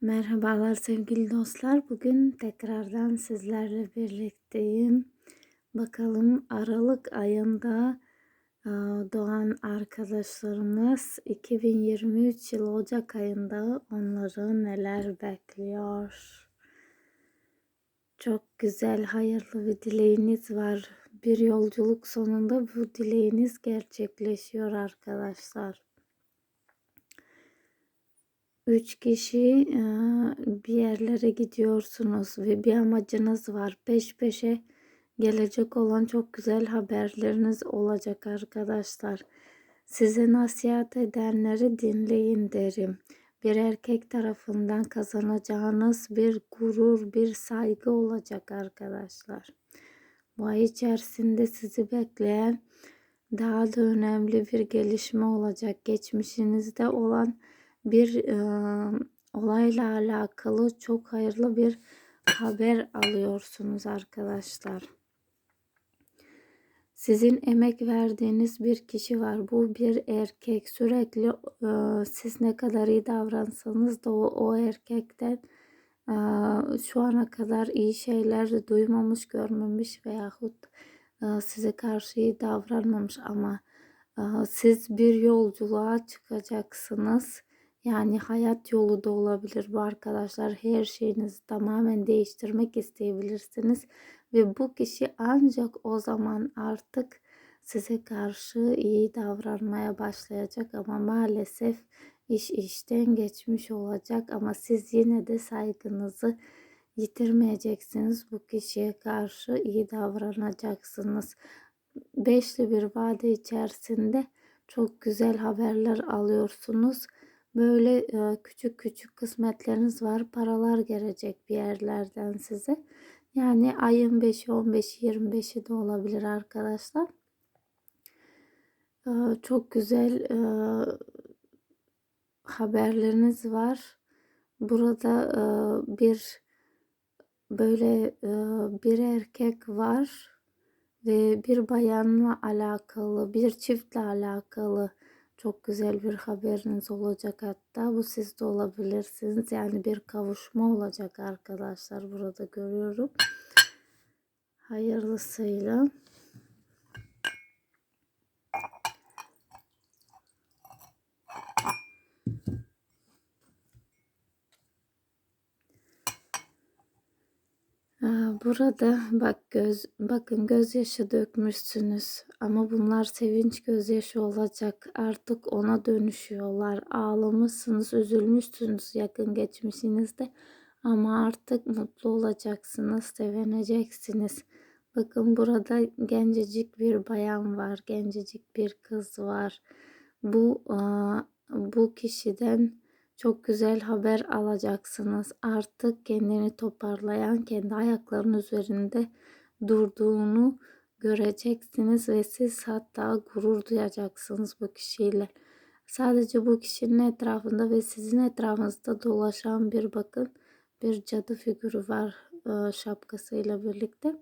Merhabalar sevgili dostlar. Bugün tekrardan sizlerle birlikteyim. Bakalım Aralık ayında e, doğan arkadaşlarımız 2023 yıl Ocak ayında onları neler bekliyor? Çok güzel, hayırlı bir dileğiniz var. Bir yolculuk sonunda bu dileğiniz gerçekleşiyor arkadaşlar. Üç kişi bir yerlere gidiyorsunuz ve bir amacınız var. Peş peşe gelecek olan çok güzel haberleriniz olacak arkadaşlar. Size nasihat edenleri dinleyin derim. Bir erkek tarafından kazanacağınız bir gurur, bir saygı olacak arkadaşlar. Bu ay içerisinde sizi bekleyen daha da önemli bir gelişme olacak. Geçmişinizde olan bir e, olayla alakalı çok hayırlı bir haber alıyorsunuz arkadaşlar. Sizin emek verdiğiniz bir kişi var. Bu bir erkek. Sürekli e, siz ne kadar iyi davransanız da o, o erkekten e, şu ana kadar iyi şeyler duymamış, görmemiş veyahut e, size karşı iyi davranmamış ama e, siz bir yolculuğa çıkacaksınız yani hayat yolu da olabilir bu arkadaşlar. Her şeyinizi tamamen değiştirmek isteyebilirsiniz. Ve bu kişi ancak o zaman artık size karşı iyi davranmaya başlayacak ama maalesef iş işten geçmiş olacak ama siz yine de saygınızı yitirmeyeceksiniz. Bu kişiye karşı iyi davranacaksınız. Beşli bir vade içerisinde çok güzel haberler alıyorsunuz. Böyle e, küçük küçük kısmetleriniz var. Paralar gelecek bir yerlerden size. Yani ayın 5'i, 15'i, 25'i de olabilir arkadaşlar. E, çok güzel e, haberleriniz var. Burada bir böyle bir erkek var ve bir bayanla alakalı, bir çiftle alakalı çok güzel bir haberiniz olacak hatta bu sizde olabilirsiniz. Yani bir kavuşma olacak arkadaşlar burada görüyorum. Hayırlısıyla. Burada bak göz bakın gözyaşı dökmüşsünüz ama bunlar sevinç gözyaşı olacak. Artık ona dönüşüyorlar. Ağlamışsınız, üzülmüşsünüz yakın geçmişinizde ama artık mutlu olacaksınız, sevineceksiniz. Bakın burada gencecik bir bayan var, gencecik bir kız var. Bu bu kişiden çok güzel haber alacaksınız. Artık kendini toparlayan, kendi ayaklarının üzerinde durduğunu göreceksiniz ve siz hatta gurur duyacaksınız bu kişiyle. Sadece bu kişinin etrafında ve sizin etrafınızda dolaşan bir bakın bir cadı figürü var şapkasıyla birlikte.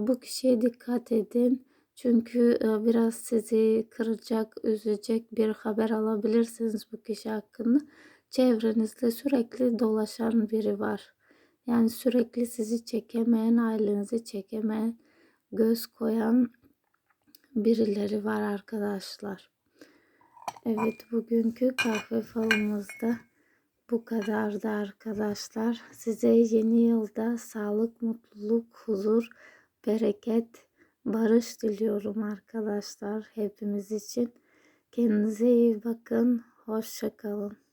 Bu kişiye dikkat edin. Çünkü biraz sizi kıracak, üzecek bir haber alabilirsiniz bu kişi hakkında. Çevrenizde sürekli dolaşan biri var. Yani sürekli sizi çekemeyen, ailenizi çekemeyen, göz koyan birileri var arkadaşlar. Evet bugünkü kahve falımızda bu kadardı arkadaşlar. Size yeni yılda sağlık, mutluluk, huzur, bereket, barış diliyorum arkadaşlar hepimiz için. Kendinize iyi bakın. Hoşçakalın.